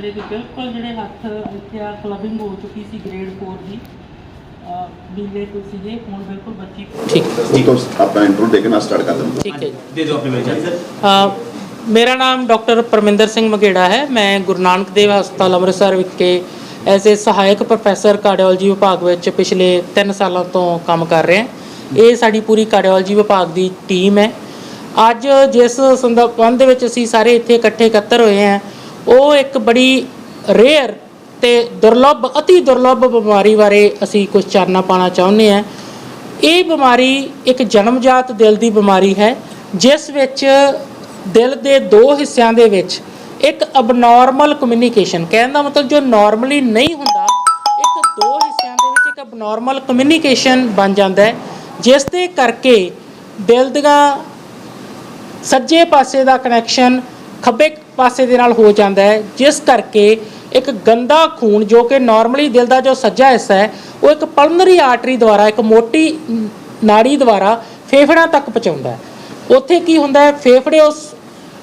ਜਿਹੜੇ ਵੀ ਬਿਲਕੁਲ ਜਿਹੜੇ ਹੱਥ ਇੱਥੇ ਆ ਕਲਬਿੰਗ ਹੋ ਚੁੱਕੀ ਸੀ ਗ੍ਰੇਡ 4 ਦੀ ਨੀਲੇ ਤੋਂ ਸੀਗੇ ਹੁਣ ਬਿਲਕੁਲ ਬੱਚੀ ਠੀਕ ਹੁਣ ਤੋਂ ਆਪਾਂ ਇੰਟਰੋ ਦੇ ਕੇ ਨਾ ਸਟਾਰਟ ਕਰ ਦਿੰਦੇ ਠੀਕ ਹੈ ਜੀ। ਦੇ ਦਿਓ ਆਪਣੀ ਮੇਰੀ ਸਰ ਅ, ਮੇਰਾ ਨਾਮ ਡਾਕਟਰ ਪਰਮਿੰਦਰ ਸਿੰਘ ਮਗੇੜਾ ਹੈ। ਮੈਂ ਗੁਰੂ ਨਾਨਕ ਦੇਵ ਹਸਪਤਾਲ ਅੰਮ੍ਰਿਤਸਰ ਵਿਖੇ ਐਜ਼ ਏ ਸਹਾਇਕ ਪ੍ਰੋਫੈਸਰ ਕਾਰਡੀਓਲੋਜੀ ਵਿਭਾਗ ਵਿੱਚ ਪਿਛਲੇ 3 ਸਾਲਾਂ ਤੋਂ ਕੰਮ ਕਰ ਰਿਹਾ ਇਹ ਸਾਡੀ ਪੂਰੀ ਕਾਰਡੀਓਲੋਜੀ ਵਿਭਾਗ ਦੀ ਟੀਮ ਹੈ। ਅੱਜ ਜਿਸ ਸੰਦਰਭ ਦੇ ਵਿੱਚ ਅਸੀਂ ਸਾਰੇ ਇੱਥੇ ਇਕੱਠੇ ਇਕੱਤਰ ਹੋਏ ਹਾਂ ਉਹ ਇੱਕ ਬੜੀ ਰੇਅਰ ਤੇ ਦੁਰਲੱਭ, ਅਤੀ ਦੁਰਲੱਭ ਬਿਮਾਰੀ ਬਾਰੇ ਅਸੀਂ ਕੁਝ ਚਾਨਣਾ ਪਾਣਾ ਚਾਹੁੰਦੇ ਹਾਂ। ਇਹ ਬਿਮਾਰੀ ਇੱਕ ਜਨਮਜਾਤ ਦਿਲ ਦੀ ਬਿਮਾਰੀ ਹੈ, ਜਿਸ ਵਿੱਚ ਦਿਲ ਦੇ ਦੋ ਹਿੱਸਿਆਂ ਦੇ ਵਿੱਚ ਇੱਕ ਅਬਨੋਰਮਲ ਕਮਿਊਨੀਕੇਸ਼ਨ ਕਹਿਣ ਦਾ ਮਤਲਬ ਜੋ ਨਾਰਮਲੀ ਨਹੀਂ ਹੁੰਦਾ, ਇੱਕ ਦੋ ਹਿੱਸਿਆਂ ਦੇ ਵਿੱਚ ਇੱਕ ਅਬਨੋਰਮਲ ਕਮਿਊਨੀਕੇਸ਼ਨ ਬਣ ਜਾਂਦਾ ਹੈ, ਜਿਸ ਦੇ ਕਰਕੇ ਦਿਲ ਦੀਆਂ ਸੱਜੇ ਪਾਸੇ ਦਾ ਕਨੈਕਸ਼ਨ ਖੱਬੇ ਪਾਸੇ ਦੇ ਨਾਲ ਹੋ ਜਾਂਦਾ ਹੈ, ਜਿਸ ਕਰਕੇ ਇੱਕ ਗੰਦਾ ਖੂਨ ਜੋ ਕਿ ਨਾਰਮਲੀ ਦਿਲ ਦਾ ਜੋ ਸੱਜਾ ਹਿੱਸਾ ਹੈ, ਉਹ ਇੱਕ ਪਲਮਨਰੀ ਆਰਟਰੀ ਦੁਆਰਾ, ਇੱਕ ਮੋਟੀ ਨਾੜੀ ਦੁਆਰਾ ਫੇਫੜਿਆਂ ਤੱਕ ਪਹੁੰਚਾਉਂਦਾ ਹੈ। ਉੱਥੇ ਕੀ ਹੁੰਦਾ ਹੈ? ਫੇਫੜੇ ਉਸ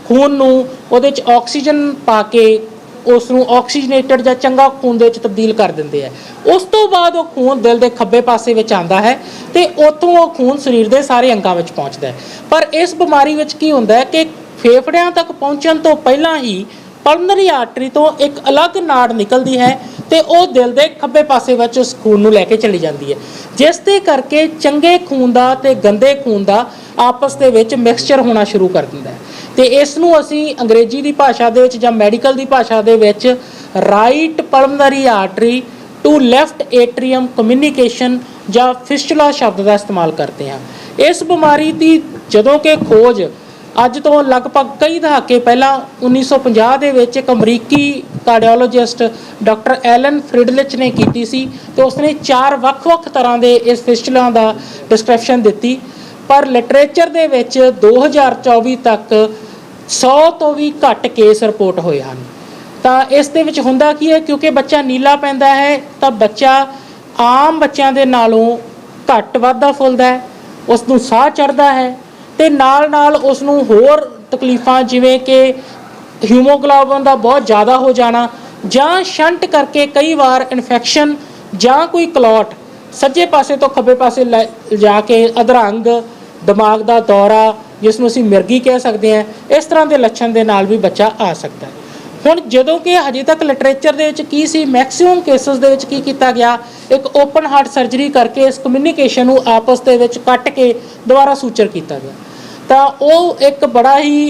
ਖੂਨ ਨੂੰ ਉਹਦੇ ਚ ਆਕਸੀਜਨ ਪਾ ਕੇ ਉਸ ਨੂੰ ਆਕਸੀਜਨੇਟਡ ਜਾਂ ਚੰਗਾ ਖੂਨ ਦੇ ਵਿੱਚ ਤਬਦੀਲ ਕਰ ਦਿੰਦੇ ਆ ਉਸ ਤੋਂ ਬਾਅਦ ਉਹ ਖੂਨ ਦਿਲ ਦੇ ਖੱਬੇ ਪਾਸੇ ਵਿੱਚ ਆਂਦਾ ਹੈ ਤੇ ਉੱਥੋਂ ਉਹ ਖੂਨ ਸਰੀਰ ਦੇ ਸਾਰੇ ਅੰਗਾਂ ਵਿੱਚ ਪਹੁੰਚਦਾ ਹੈ। ਪਰ ਇਸ ਬਿਮਾਰੀ ਵਿੱਚ ਕੀ ਹੁੰਦਾ ਹੈ ਕਿ ਫੇਫੜਿਆਂ ਤੱਕ ਪਹੁੰਚਣ ਤੋਂ ਪਹਿਲਾਂ ਹੀ ਪਲਮਨਰੀ ਆਰਟਰੀ ਤੋਂ ਇੱਕ ਅਲੱਗ ਨਾੜ ਨਿਕਲਦੀ ਹੈ ਤੇ ਉਹ ਦਿਲ ਦੇ ਖੱਬੇ ਪਾਸੇ ਵਿੱਚ ਉਸ ਖੂਨ ਨੂੰ ਲੈ ਕੇ ਚਲੀ ਜਾਂਦੀ ਹੈ। ਜਿਸ ਦੇ ਕਰਕੇ ਚੰਗੇ ਖੂਨ ਦਾ ਤੇ ਗੰਦੇ ਖੂਨ ਦਾ ਆਪਸ ਦੇ ਵਿੱਚ ਮਿਕਸਚਰ ਹੋਣਾ ਸ਼ੁਰੂ ਕਰ ਦਿੰਦਾ ਹੈ। ਤੇ ਇਸ ਨੂੰ ਅਸੀਂ ਅੰਗਰੇਜ਼ੀ ਦੀ ਭਾਸ਼ਾ ਦੇ ਵਿੱਚ ਜਾਂ ਮੈਡੀਕਲ ਦੀ ਭਾਸ਼ਾ ਦੇ ਵਿੱਚ right pulmonary artery to left atrium communication ਜਾਂ ਫਿਸਟੁਲਾ ਸ਼ਬਦ ਦਾ ਇਸਤੇਮਾਲ ਕਰਦੇ ਹਾਂ। ਇਸ ਬਿਮਾਰੀ ਦੀ ਜਦੋਂ ਕਿ ਖੋਜ ਅੱਜ ਤੋਂ ਲਗਭਗ ਕਈ ਦਹਾਕੇ ਪਹਿਲਾਂ 1950 ਦੇ ਵਿੱਚ ਇੱਕ ਅਮਰੀਕੀ ਕਾਰਡੀਓਲੋਜਿਸਟ ਡਾਕਟਰ ਐਲਨ ਫ੍ਰਿਡਲਿਚ ਨੇ ਕੀਤੀ ਸੀ ਤੇ ਉਸਨੇ ਚਾਰ ਵੱਖ-ਵੱਖ ਤਰ੍ਹਾਂ ਦੇ ਇਸ ਫਿਸਟੂਲਾ ਦਾ ਡਿਸਕ੍ਰਿਪਸ਼ਨ ਦਿੱਤੀ। ਪਰ ਲਿਟਰੇਚਰ ਦੇ ਵਿੱਚ 2024 ਤੱਕ 100 ਤੋਂ ਵੀ ਘੱਟ ਕੇਸ ਰਿਪੋਰਟ ਹੋਏ ਹਨ। ਤਾਂ ਇਸ ਦੇ ਵਿੱਚ ਹੁੰਦਾ ਕੀ ਹੈ? ਕਿਉਂਕਿ ਬੱਚਾ ਨੀਲਾ ਪੈਂਦਾ ਹੈ, ਤਾਂ ਬੱਚਾ ਆਮ ਬੱਚਿਆਂ ਦੇ ਨਾਲੋਂ ਘੱਟ ਵਾਧਾ ਫੁੱਲਦਾ ਹੈ ਉਸ ਨੂੰ ਸਾਹ ਚੜਦਾ ਹੈ ਤੇ ਨਾਲ ਨਾਲ ਉਸ ਨੂੰ ਹੋਰ ਤਕਲੀਫਾਂ, ਜਿਵੇਂ ਕਿ ਹੀਮੋਗਲੋਬਿਨ ਦਾ ਬਹੁਤ ਜ਼ਿਆਦਾ ਹੋ ਜਾਣਾ, ਜਾਂ ਸ਼ੰਟ ਕਰਕੇ ਕਈ ਵਾਰ ਇਨਫੈਕਸ਼ਨ ਜਾਂ ਕੋਈ ਕਲੌਟ, ਸੱਜੇ ਪਾਸੇ ਤੋਂ ਖੱਬੇ ਪਾਸੇ ਲੈ ਜਾ ਕੇ ਅਧਰੰਗ, ਦਿਮਾਗ ਦਾ ਦੌਰਾ ਜਿਸ ਨੂੰ ਅਸੀਂ ਮਿਰਗੀ ਕਹਿ ਸਕਦੇ ਹਾਂ, ਇਸ ਤਰ੍ਹਾਂ ਦੇ ਲੱਛਣ ਦੇ ਨਾਲ ਵੀ ਬੱਚਾ ਆ ਸਕਦਾ ਹੈ। ਹੁਣ ਜਦੋਂ ਕਿ ਹਜੇ ਤੱਕ ਲਿਟਰੇਚਰ ਦੇ ਵਿੱਚ ਕੀ ਸੀ ਮੈਕਸਿਮਮ ਕੇਸਸ ਦੇ ਵਿੱਚ ਕੀ ਕੀਤਾ ਗਿਆ, ਇੱਕ ਓਪਨ ਹਾਰਟ ਸਰਜਰੀ ਕਰਕੇ ਇਸ ਕਮਿਊਨੀਕੇਸ਼ਨ ਨੂੰ ਆਪਸ ਦੇ ਵਿੱਚ ਕੱਟ ਕੇ ਦੁਬਾਰਾ ਸੂਚਰ ਕੀਤਾ ਗਿਆ। ਤਾਂ ਉਹ ਇੱਕ ਬੜਾ ਹੀ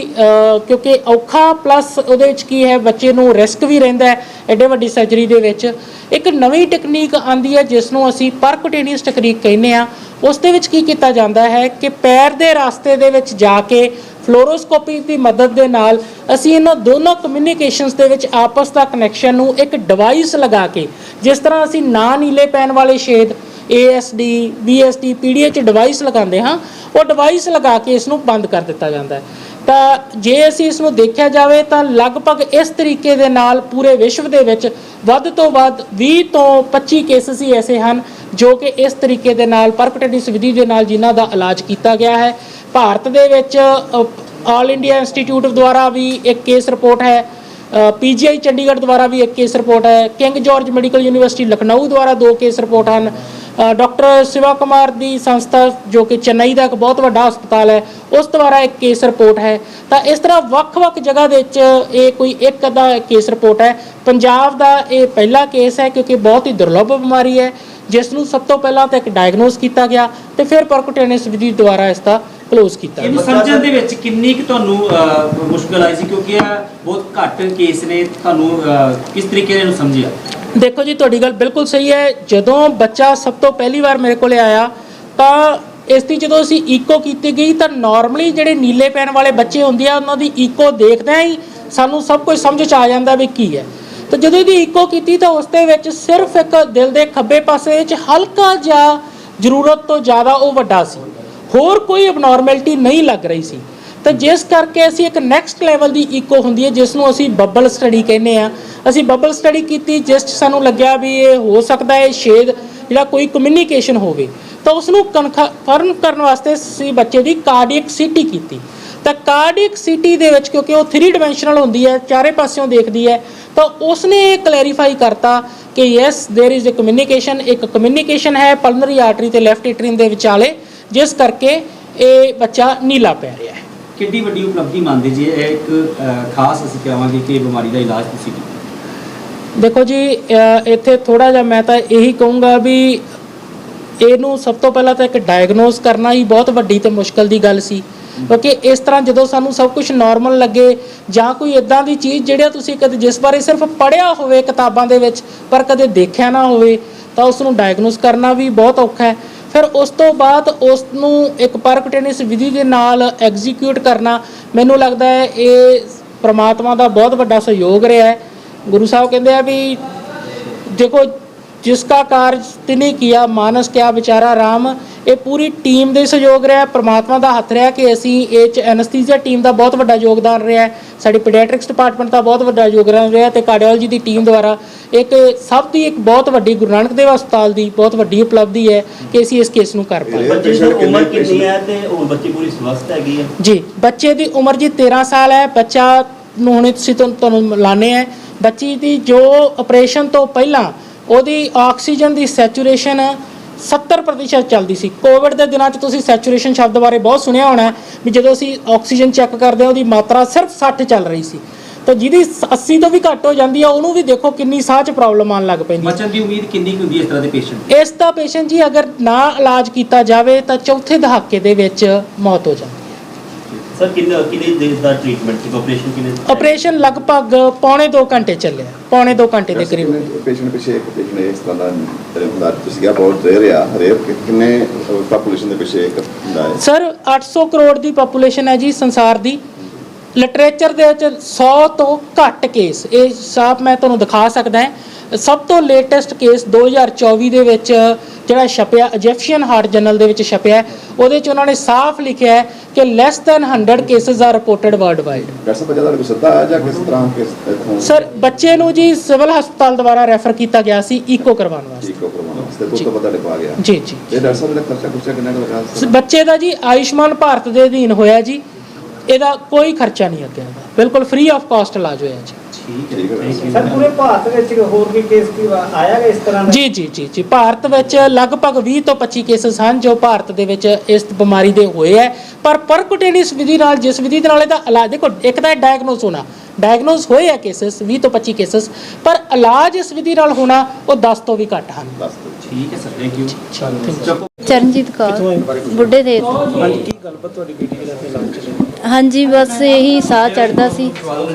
ਕਿਉਂਕਿ ਔਖਾ ਪਲੱਸ ਉਹਦੇ ਵਿੱਚ ਕੀ ਹੈ, ਬੱਚੇ ਨੂੰ ਰਿਸਕ ਵੀ ਰਹਿੰਦਾ ਹੈ ਐਡੇ ਵੱਡੀ ਸਰਜਰੀ ਦੇ ਵਿੱਚ। ਇੱਕ ਨਵੀਂ ਟੈਕਨੀਕ ਆਂਦੀ ਹੈ ਜਿਸ ਨੂੰ ਅਸੀਂ ਪਰਕੁਟੇਨੀਅਸ ਟੈਕਨੀਕ ਕਹਿੰਦੇ ਆ ਉਸ ਦੇ ਵਿੱਚ ਕੀ ਕੀਤਾ ਜਾਂਦਾ ਹੈ ਕਿ ਪੈਰ ਦੇ ਰਸਤੇ ਦੇ ਵਿੱਚ ਜਾ ਕੇ ਫਲੋਰੋਸਕੋਪੀ ਦੀ ਮਦਦ ਦੇ ਨਾਲ ਅਸੀਂ ਇਹਨਾਂ ਦੋਨੋਂ ਕਮਿਊਨੀਕੇਸ਼ਨਸ ਦੇ ਵਿੱਚ ਆਪਸ ਦਾ ਕਨੈਕਸ਼ਨ ਨੂੰ ਇੱਕ ਡਿਵਾਈਸ ਲਗਾ ਕੇ, ਜਿਸ ਤਰ੍ਹਾਂ ਅਸੀਂ ਨਾ ਨੀਲੇ ਪੈਨ ਵਾਲੇ ਛੇਦ ASD BSD PDH ਡਿਵਾਈਸ ਲਗਾਉਂਦੇ ਹਾਂ, ਉਹ ਡਿਵਾਈਸ ਲਗਾ ਕੇ ਇਸ ਨੂੰ ਬੰਦ ਕਰ ਦਿੱਤਾ ਜਾਂਦਾ ਹੈ। ਤਾਂ ਜੇ ਅਸੀਂ ਇਸ ਨੂੰ ਦੇਖਿਆ ਜਾਵੇ ਤਾਂ ਲਗਭਗ ਇਸ ਤਰੀਕੇ ਦੇ ਨਾਲ ਪੂਰੇ ਵਿਸ਼ਵ ਦੇ ਵਿੱਚ ਵੱਧ ਤੋਂ ਵੱਧ 20 ਤੋਂ 25 ਕੇਸਸ ਹੀ ਐਸੇ ਹਨ ਜੋ ਕਿ ਇਸ ਤਰੀਕੇ ਦੇ ਨਾਲ ਪਰਕਟੇਨਿਸ ਵਿਧੀ ਦੇ ਨਾਲ ਜਿਨ੍ਹਾਂ ਦਾ ਇਲਾਜ ਕੀਤਾ ਗਿਆ ਹੈ। ਭਾਰਤ ਦੇ ਵਿੱਚ ਆਲ ਇੰਡੀਆ ਇੰਸਟੀਚਿਊਟ ਦੁਆਰਾ ਵੀ ਇੱਕ ਕੇਸ ਰਿਪੋਰਟ ਹੈ। ਪੀਜੀਆਈ ਚੰਡੀਗੜ੍ਹ ਦੁਆਰਾ ਵੀ ਇੱਕ ਕੇਸ ਰਿਪੋਰਟ ਹੈ। King George medical university Lucknow ਦੁਆਰਾ ਦੋ ਕੇਸ ਰਿਪੋਰਟ ਹਨ। ਡਾਕਟਰ ਸਿਵਾ ਕੁਮਾਰ ਦੀ ਸੰਸਥਾ, ਜੋ ਕਿ ਚੇਨਈ ਦਾ ਇੱਕ ਬਹੁਤ ਵੱਡਾ ਹਸਪਤਾਲ ਹੈ, ਉਸ ਦੁਆਰਾ ਇੱਕ ਕੇਸ ਰਿਪੋਰਟ ਹੈ। ਤਾਂ ਇਸ ਤਰ੍ਹਾਂ ਵੱਖ-ਵੱਖ ਜਗ੍ਹਾ ਦੇ ਵਿੱਚ ਇਹ ਕੋਈ ਇੱਕ ਅੱਧਾ ਕੇਸ ਰਿਪੋਰਟ ਹੈ। ਪੰਜਾਬ ਦਾ ਇਹ ਪਹਿਲਾ ਕੇਸ ਹੈ, ਕਿਉਂਕਿ ਬਹੁਤ ਹੀ ਦੁਰਲੱਭ ਬਿਮਾਰੀ ਹੈ। ਜਿਸ ਨੂੰ ਸਭ ਤੋਂ ਪਹਿਲਾਂ ਤਾਂ ਇੱਕ ਡਾਇਗਨੋਸ ਕੀਤਾ ਗਿਆ ਤੇ ਫਿਰ ਪਰਕੁਟੇਨਿਸ ਵਿਧੀ ਦੁਆਰਾ ਇਸ ਦਾ ਕਲੋਜ਼ ਕੀਤਾ ਇਹਨੂੰ ਸਮਝਣ ਦੇ ਵਿੱਚ ਕਿੰਨੀ ਕੁ ਤੁਹਾਨੂੰ ਮੁਸ਼ਕਲ ਆਈ ਸੀ? ਕਿਉਂਕਿ ਇਹ ਬਹੁਤ ਘੱਟ ਕੇਸ ਨੇ ਤੁਹਾਨੂੰ ਕਿਸ ਤਰੀਕੇ ਨਾਲ ਇਹਨੂੰ ਸਮਝਿਆ? ਦੇਖੋ ਜੀ ਤੁਹਾਡੀ ਗੱਲ ਬਿਲਕੁਲ ਸਹੀ ਹੈ। ਜਦੋਂ ਬੱਚਾ ਸਭ ਤੋਂ ਪਹਿਲੀ ਵਾਰ ਮੇਰੇ ਕੋਲੇ ਆਇਆ ਤਾਂ ਇਸ ਦੀ ਜਦੋਂ ਅਸੀਂ ਈਕੋ ਕੀਤੀ ਗਈ ਤਾਂ ਨਾਰਮਲੀ ਜਿਹੜੇ ਨੀਲੇ ਪੈਨ ਵਾਲੇ ਬੱਚੇ ਹੁੰਦੇ ਆ ਉਹਨਾਂ ਦੀ ਈਕੋ ਦੇਖਦਿਆਂ ਹੀ ਸਾਨੂੰ ਸਭ ਕੁਝ ਸਮਝ ਚ ਆ ਜਾਂਦਾ ਵੀ ਕੀ ਹੈ। ਤਾਂ ਜਦੋਂ ਇਹਦੀ ਈਕੋ ਕੀਤੀ ਤਾਂ ਉਸ ਦੇ ਵਿੱਚ ਸਿਰਫ ਇੱਕ ਦਿਲ ਦੇ ਖੱਬੇ ਪਾਸੇ ਵਿੱਚ ਹਲਕਾ ਜਿਹਾ ਜ਼ਰੂਰਤ ਤੋਂ ਜ਼ਿਆਦਾ ਉਹ ਵੱਡਾ ਸੀ। ਹੋਰ ਕੋਈ ਅਬਨੋਰਮੈਲਿਟੀ ਨਹੀਂ ਲੱਗ ਰਹੀ ਸੀ ਤਾਂ ਜਿਸ ਕਰਕੇ ਅਸੀਂ ਇੱਕ ਨੈਕਸਟ ਲੈਵਲ ਦੀ ਈਕੋ ਹੁੰਦੀ ਹੈ ਜਿਸ ਨੂੰ ਅਸੀਂ ਬੱਬਲ ਸਟੱਡੀ ਕਹਿੰਦੇ ਆ ਅਸੀਂ ਬੱਬਲ ਸਟੱਡੀ ਕੀਤੀ ਜਿਸ 'ਚ ਸਾਨੂੰ ਲੱਗਿਆ ਵੀ ਇਹ ਹੋ ਸਕਦਾ ਹੈ ਸ਼ੇਦ ਜਿਹੜਾ ਕੋਈ ਕਮਿਊਨੀਕੇਸ਼ਨ ਹੋਵੇ ਤਾਂ ਉਸ ਨੂੰ ਕਨਫਰਮ ਕਰਨ ਵਾਸਤੇ ਅਸੀਂ ਬੱਚੇ ਦੀ ਕਾਰਡੀਅਕ ਸੀਟੀ ਕੀਤੀ ਤਾਂ ਕਾਰਡਿਕ ਸਿਟੀ ਦੇ ਵਿੱਚ ਕਿਉਂਕਿ ਉਹ 3 ਡਾਈਮੈਂਸ਼ਨਲ ਹੁੰਦੀ ਹੈ ਚਾਰੇ ਪਾਸਿਓਂ ਦੇਖਦੀ ਹੈ ਤਾਂ ਉਸਨੇ ਇਹ ਕਲੈਰੀਫਾਈ ਕਰਤਾ ਕਿ yes there is uh communication ਇੱਕ ਕਮਿਊਨੀਕੇਸ਼ਨ ਹੈ ਪਲਮਨਰੀ ਆਰਟਰੀ ਤੇ ਲੈਫਟ ਐਟਰੀਨ ਦੇ ਵਿਚਾਲੇ ਜਿਸ ਕਰਕੇ ਇਹ ਬੱਚਾ ਨੀਲਾ ਪੈ ਰਿਹਾ ਹੈ। ਕਿੱਡੀ ਵੱਡੀ ਉਪਲਬਧੀ ਮੰਨਦੇ ਜੀ ਇਹ ਇੱਕ ਖਾਸ ਅਸੀਂ ਕਹਾਂਗੇ ਕਿ ਇਹ ਬਿਮਾਰੀ ਦਾ ਇਲਾਜ ਤੁਸੀਂ ਕੀਤਾ। ਦੇਖੋ ਜੀ ਇੱਥੇ ਥੋੜਾ ਜਿਹਾ ਮੈਂ ਤਾਂ ਇਹੀ ਕਹੂੰਗਾ ਵੀ ਇਹਨੂੰ ਸਭ ਤੋਂ ਪਹਿਲਾਂ ਤਾਂ ਇੱਕ ਡਾਇਗਨੋਸ ਕਰਨਾ ਹੀ ਬਹੁਤ ਵੱਡੀ ਤੇ ਮੁਸ਼ਕਲ ਦੀ ਗੱਲ ਸੀ। ਕਿਉਂਕਿ ਇਸ ਤਰ੍ਹਾਂ ਜਦੋਂ ਸਾਨੂੰ ਸਭ ਕੁਝ ਨਾਰਮਲ ਲੱਗੇ ਜਾਂ ਕੋਈ ਇਦਾਂ ਦੀ ਚੀਜ਼ ਜਿਹੜਾ ਤੁਸੀਂ ਕਦੇ ਜਿਸ ਬਾਰੇ ਸਿਰਫ ਪੜ੍ਹਿਆ ਹੋਵੇ ਕਿਤਾਬਾਂ ਦੇ ਵਿੱਚ ਪਰ ਕਦੇ ਦੇਖਿਆ ਨਾ ਹੋਵੇ ਤਾਂ ਉਸ ਨੂੰ ਡਾਇਗਨੋਸ ਕਰਨਾ ਵੀ ਬਹੁਤ ਔਖਾ ਹੈ। ਫਿਰ ਉਸ ਤੋਂ ਬਾਅਦ ਉਸ ਨੂੰ ਇੱਕ ਪਰਕਟੇਨਿਸ ਵਿਧੀ ਦੇ ਨਾਲ ਐਗਜ਼ੀਕਿਊਟ ਕਰਨਾ ਮੈਨੂੰ ਲੱਗਦਾ ਹੈ ਇਹ ਪ੍ਰਮਾਤਮਾ ਦਾ ਬਹੁਤ ਵੱਡਾ ਸਹਿਯੋਗ ਰਿਹਾ ਹੈ। ਗੁਰੂ ਸਾਹਿਬ ਕਹਿੰਦੇ ਆ ਵੀ ਦੇਖੋ ਜਿਸਕਾ ਕਾਰਜ ਤਿਨੇ ਕੀਆ, ਮਾਨਸ ਕਿਆ ਵਿਚਾਰਾ ਰਾਮ ਇਹ ਪੂਰੀ ਟੀਮ ਦੇ ਸਹਿਯੋਗ ਰਿਹਾ ਪ੍ਰਮਾਤਮਾ ਦਾ ਹੱਥ ਰਿਹਾ ਕਿ ਅਸੀਂ ਇਹ ਚ ਐਨਸਥੀਸੀਆ ਟੀਮ ਦਾ ਬਹੁਤ ਵੱਡਾ ਯੋਗਦਾਨ ਰਿਹਾ। ਸਾਡੀ ਪੀਡੀਆਟ੍ਰਿਕਸ ਡਿਪਾਰਟਮੈਂਟ ਦਾ ਬਹੁਤ ਵੱਡਾ ਯੋਗਦਾਨ ਰਿਹਾ ਤੇ ਕਾਰਡੀਓਲੋਜੀ ਦੀ ਟੀਮ ਦੁਆਰਾ ਇੱਕ ਸਭ ਦੀ ਇੱਕ ਬਹੁਤ ਵੱਡੀ ਗੁਰੂ ਨਾਨਕ ਦੇਵ ਹਸਪਤਾਲ ਦੀ ਬਹੁਤ ਵੱਡੀ ਉਪਲਬਧੀ ਹੈ ਕਿ ਅਸੀਂ ਇਸ ਕੇਸ ਨੂੰ ਕਰ ਪਾਏ। ਬੱਚੇ ਦੀ ਉਮਰ ਕਿੰਨੀ ਹੈ ਤੇ ਹੁਣ ਬੱਚੀ ਪੂਰੀ ਸਵਸਥ ਹੈਗੀ ਹੈ? ਜੀ ਬੱਚੇ ਦੀ ਉਮਰ ਜੀ 13 ਸਾਲ ਹੈ ਬੱਚਾ ਨੂੰ ਹੁਣੇ ਤੁਸੀਂ ਤੁਹਾਨੂੰ ਤੁਹਾਨੂੰ ਲਾਣੇ ਹੈ। ਬੱਚੀ ਦੀ ਜੋ ਆਪਰੇਸ਼ਨ ਤੋਂ ਪਹਿਲਾਂ ਉਹਦੀ ਆਕਸੀਜਨ ਦੀ ਸੈਚੂਰੇਸ਼ਨ 70% ਚੱਲਦੀ ਸੀ। ਕੋਵਿਡ ਦੇ ਦਿਨਾਂ 'ਚ ਤੁਸੀਂ ਸੈਚੂਰੇਸ਼ਨ ਸ਼ਬਦ ਬਾਰੇ ਬਹੁਤ ਸੁਣਿਆ ਹੋਣਾ ਵੀ ਜਦੋਂ ਅਸੀਂ ਆਕਸੀਜਨ ਚੈੱਕ ਕਰਦੇ ਹਾਂ ਉਹਦੀ ਮਾਤਰਾ ਸਿਰਫ 60 ਚੱਲ ਰਹੀ ਸੀ। ਤਾਂ ਜਿਹਦੀ 80 ਤੋਂ ਵੀ ਘੱਟ ਹੋ ਜਾਂਦੀ ਆ ਉਹਨੂੰ ਵੀ ਦੇਖੋ ਕਿੰਨੀ ਸਾਹ 'ਚ ਪ੍ਰੋਬਲਮ ਆਉਣ ਲੱਗ ਪੈਂਦੀ। ਬਚਣ ਦੀ ਉਮੀਦ ਕਿੰਨੀ ਕੁ ਹੁੰਦੀ ਹੈ ਇਸ ਤਰ੍ਹਾਂ ਦੇ ਪੇਸ਼ੈਂਟ ਇਸ ਦਾ ਪੇਸ਼ੈਂਟ ਜੀ ਅਗਰ ਨਾ ਇਲਾਜ ਕੀਤਾ ਜਾਵੇ ਤਾਂ ਚੌਥੇ ਦਹਾਕੇ ਦੇ ਵਿੱਚ ਮੌਤ ਹੋ ਜਾਂਦੀ। ਸਰ ਕਿੰਨੇ ਕਿੰਨੇ ਦਿਨ ਦਾ ਟ੍ਰੀਟਮੈਂਟ ਸੀ? ਆਪਰੇਸ਼ਨ ਕਿੰਨੇ ਆਪਰੇਸ਼ਨ ਲਗਭਗ ਪੌਣੇ 2 ਘੰਟੇ ਚੱਲਿਆ। ਪੌਣੇ 2 ਘੰਟੇ ਦੇ ਕਰੀਬ। ਪੇਸ਼ੈਂਟ ਪਿੱਛੇ ਇੱਕ ਪੇਸ਼ੈਂਟ ਇਸ ਤਰ੍ਹਾਂ ਦਾ ਤੇਰੇ ਹੁੰਦਾ ਤੁਸੀਂ ਕਿਹਾ ਬਹੁਤ ਰੇਅਰ ਆ ਰੇਅਰ ਕਿੰਨੇ ਪਾਪੂਲੇਸ਼ਨ ਦੇ ਪਿੱਛੇ ਇੱਕ ਹੁੰਦਾ ਹੈ? ਸਰ 800 ਕਰੋੜ ਦੀ ਪੋਪੂਲੇਸ਼ਨ ਹੈ ਜੀ ਸੰਸਾਰ ਦੀ। ਲਿਟਰੇਚਰ ਦੇ ਵਿੱਚ 100 ਤੋਂ ਘੱਟ ਕੇਸ ਇਹ ਸਾਫ਼ ਮੈਂ ਤੁਹਾਨੂੰ ਦਿਖਾ ਸਕਦਾ ਹਾਂ। ਸਭ ਤੋਂ ਲੇਟੈਸਟ ਕੇਸ 2024 ਦੇ ਵਿੱਚ ਜਿਹੜਾ ਛਪਿਆ ਇਜਿਪਸ਼ੀਅਨ ਹਾਰਟ ਜਰਨਲ ਦੇ ਵਿੱਚ ਛਪਿਆ ਉਹਦੇ 'ਚ ਉਹਨਾਂ ਨੇ ਸਾਫ਼ ਲਿਖਿਆ ਹੈ ਕਿ less than 100 cases are reported worldwide doctor ਸਾਹਿਬ ਬੱਚਾ ਤੁਹਾਡੇ ਕੋਲ ਸਿੱਧਾ ਆਇਆ ਜਾਂ ਕਿਸ ਤਰ੍ਹਾਂ ਕਿਸ ਇੱਥੋਂ? ਸਰ ਬੱਚੇ ਨੂੰ ਜੀ ਸਿਵਲ ਹਸਪਤਾਲ ਦੁਆਰਾ ਰੈਫਰ ਕੀਤਾ ਗਿਆ ਸੀ ਈਕੋ ਕਰਵਾਉਣ ਵਾਸਤੇ। ਹੋ ਕਰਵਾਉਣਾ ਵਾਸਤੇ ਤੋਂ ਤੋਂ ਪਤਾ ਲੱਗ ਗਿਆ। ਜੀ ਜੀ। ਇਹ ਡਾਕਟਰ ਸਾਹਿਬ ਦਾ ਖਰਚਾ ਖੁਰਚਾ ਕਿੰਨਾ ਕੁ ਲੱਗਾ ਸ- ਬੱਚੇ ਦਾ ਜੀ ਆਯੁਸ਼ਮਾਨ ਭਾਰਤ ਦੇ ਅਧੀਨ ਹੋਇਆ ਜੀ ਇਹਦਾ ਕੋਈ ਖਰਚਾ ਨਹੀਂ ਅੱਗੇ ਦਾ ਬਿਲਕੁਲ ਫ੍ਰੀ ਆਫ ਕਾਸਟ ਇਲਾਜ ਹੋਇਆ ਜੀ। ਸਰ ਪੂਰੇ ਭਾਰਤ ਵਿੱਚ ਹੋਰ ਵੀ ਕੇਸ ਕੀ ਵਾ- ਆਇਆ ਹੈ ਇਸ ਤਰ੍ਹਾਂ ਦਾ? ਜੀ ਜੀ ਜੀ ਜੀ। ਭਾਰਤ ਵਿੱਚ ਲਗਭਗ 20 ਤੋਂ 25 ਕੇਸਸ ਹਨ ਜੋ ਭਾਰਤ ਦੇ ਵਿੱਚ ਇਸ ਬਿਮਾਰੀ ਦੇ ਹੋਏ ਹੈ। ਪਰ ਪਰਕੁਟੇਨਿਸ ਵਿਧੀ ਨਾਲ ਜਿਸ ਵਿਧੀ ਦੇ ਨਾਲ ਇਹਦਾ ਇਲਾਜ ਦੇਖੋ ਇੱਕ ਤਾਂ ਡਾਇਗਨੋਸ ਹੋਣਾ। ਡਾਇਗਨੋਸ ਹੋਏ ਆ ਕੇਸਸ 20 ਤੋਂ 25 ਕੇਸਸ ਪਰ ਇਲਾਜ ਇਸ ਵਿਧੀ ਨਾਲ ਹੋਣਾ ਉਹ 10 ਤੋਂ ਵੀ ਘੱਟ ਹਨ। ਦੱਸ ਦਿਓ ਠੀਕ ਹੈ ਸਰ ਥੈਂਕ ਯੂ ਚੱਕੋ ਚਰਨਜੀਤ ਕੌਰ ਬੁੱਢੇ ਦੇ। ਹਾਂਜੀ। ਕੀ ਗੱਲਬਾਤ ਤੁਹਾਡੀ ਬੇਟੀ ਦਾ ਤੇ ਇਲਾਜ ਚੱਲੇ? ਹਾਂਜੀ ਬਸ ਇਹੀ ਸਾਹ ਚੜਦਾ ਸੀ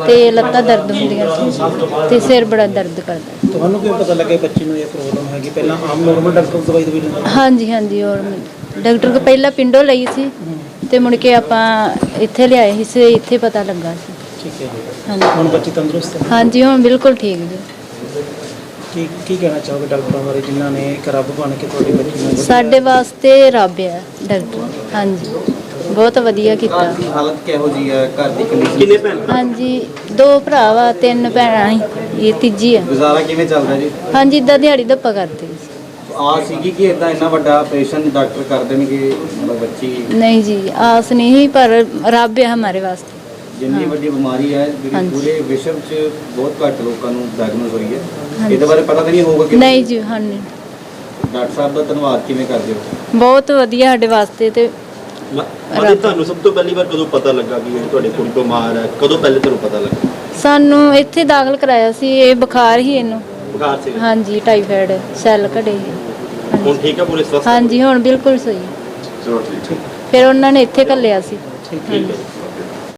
ਤੇ ਲੱਤਾਂ ਦਰਦ ਹੁੰਦੀਆਂ ਸੀ ਤੇ ਸਿਰ ਬੜਾ ਦਰਦ ਕਰਦਾ ਤੁਹਾਨੂੰ ਕਿਵੇਂ ਪਤਾ ਲੱਗਾ ਬੱਚੀ ਨੂੰ ਇਹ ਪ੍ਰੋਬਲਮ ਹੈਗੀ? ਪਹਿਲਾਂ ਆਮ ਨਾਰਮਲ ਡਾਕਟਰ ਤੋਂ ਦਵਾਈ ਦਵਾਈ ਲੈਂਦੇ ਹਾਂਜੀ ਹਾਂਜੀ ਔਰ ਮੈਂ- ਡਾਕਟਰ ਕੋ ਪਹਿਲਾਂ ਪਿੰਡੋਂ ਲਈ ਸੀ ਤੇ ਮੁੜ ਕੇ ਆਪਾਂ ਇੱਥੇ ਲਿਆਏ ਸੀ ਸੇ ਇੱਥੇ ਪਤਾ ਲੱਗਾ ਸੀ। ਠੀਕ ਹੈ ਜੀ। ਹਾਂਜੀ। ਹੁਣ ਬੱਚੀ ਤੰਦਰੁਸਤ ਹੈ ਹਾਂਜੀ ਹੁਣ ਬਿਲਕੁਲ ਠੀਕ ਜੀ। ਕੀ ਕੀ ਕਹਿਣਾ ਚਾਹੋਗੇ ਡਾਕਟਰਾਂ ਬਾਰੇ ਜਿਨ੍ਹਾਂ ਨੇ ਇੱਕ ਰੱਬ ਬਣ ਕੇ ਤੁਹਾਡੀ ਬੱਚੀ ਨੂੰ ਸਾਡੇ ਵਾਸਤੇ ਰੱਬ ਆ ਡਾਕਟਰ ਹਾਂਜੀ। ਬਹੁਤ ਵਧੀਆ ਕੀਤਾ। ਹਾਲਤ ਕਿਹੋ ਜੀ ਹੈ? ਘਰ ਦੀ ਕੰਡੀਸ਼ਨ ਕਿੰਨੇ ਭੈਣ? ਹਾਂਜੀ ਦੋ ਭਰਾ ਵਾ ਤਿੰਨ ਭੈਣਾਂ ਸੀ ਇਹ ਤੀਜੀ ਆ। ਗੁਜ਼ਾਰਾ ਕਿਵੇਂ ਚੱਲਦਾ ਜੀ? ਹਾਂਜੀ ਇਦਾਂ ਦਿਹਾੜੀ ਧੱਪਾ ਕਰਦੇ ਸੀ। ਆ ਸੀਗੀ ਕਿ ਇਦਾਂ ਇੰਨਾ ਵੱਡਾ ਆਪਰੇਸ਼ਨ ਡਾਕਟਰ ਕਰ ਦੇਣਗੇ ਮਤਲਬ ਬੱਚੀ? ਨਹੀਂ ਜੀ ਆਸ ਨਹੀਂ ਪਰ ਰੱਬ ਹੈ ਹਮਾਰੇ ਵਾਸਤੇ। ਜਿੰਨੀ ਹਾਂ। ਵੱਡੀ ਬਿਮਾਰੀ ਹੈ ਜਿਹੜੀ ਹਾਂਜੀ। ਪੂਰੇ ਵਿਸ਼ਵ 'ਚ ਬਹੁਤ ਘੱਟ ਲੋਕਾਂ ਨੂੰ ਡਾਇਗਨੋਸ ਹੋਈ ਹੈ। ਹਾਂਜੀ। ਇਹਦੇ ਬਾਰੇ ਪਤਾ ਤਾਂ ਨਹੀਂ ਹੋਊਗਾ ਕਿ ਨਹੀਂ ਜੀ ਹਾਂਜੀ। ਡਾਕਟਰ ਸਾਹਿਬ ਦਾ ਧੰਨਵਾਦ ਕਿਵੇਂ ਕਰਦੇ ਹੋ? ਬਹੁਤ ਵਧੀਆ ਸਾਡੇ ਵਾਸਤੇ ਤੇ ਮਤਲਬ ਤੁਹਾਨੂੰ ਸਭ ਤੋਂ ਪਹਿਲੀ ਵਾਰ ਕਦੋਂ ਪਤਾ ਲੱਗਾ ਕਿ ਇਹ ਤੁਹਾਡੇ ਕੁੜੀ ਬਿਮਾਰ ਹੈ? ਕਦੋਂ ਪਹਿਲੇ ਤੁਹਾਨੂੰ ਪਤਾ ਲੱਗਾ? ਸਾਨੂੰ ਇੱਥੇ ਦਾਖਲ ਕਰਾਇਆ ਸੀ ਇਹ ਬੁਖਾਰ ਹੀ ਇਹਨੂੰ। ਬੁਖਾਰ ਸੀ। ਹਾਂਜੀ ਟਾਈਫਾਇਡ ਸੈੱਲ ਘੜੇ ਸੀ। ਹੁਣ। ਠੀਕ ਹੈ ਪੂਰੇ ਸਵਸਥ ਹਾਂਜੀ ਹੁਣ ਬਿਲਕੁਲ ਸਹੀ ਚਲੋ ਠੀਕ ਹੈ। ਫਿਰ ਉਹਨਾਂ ਨੇ ਇੱਥੇ ਘੱਲਿਆ ਸੀ। ਠੀਕ ਹੈ।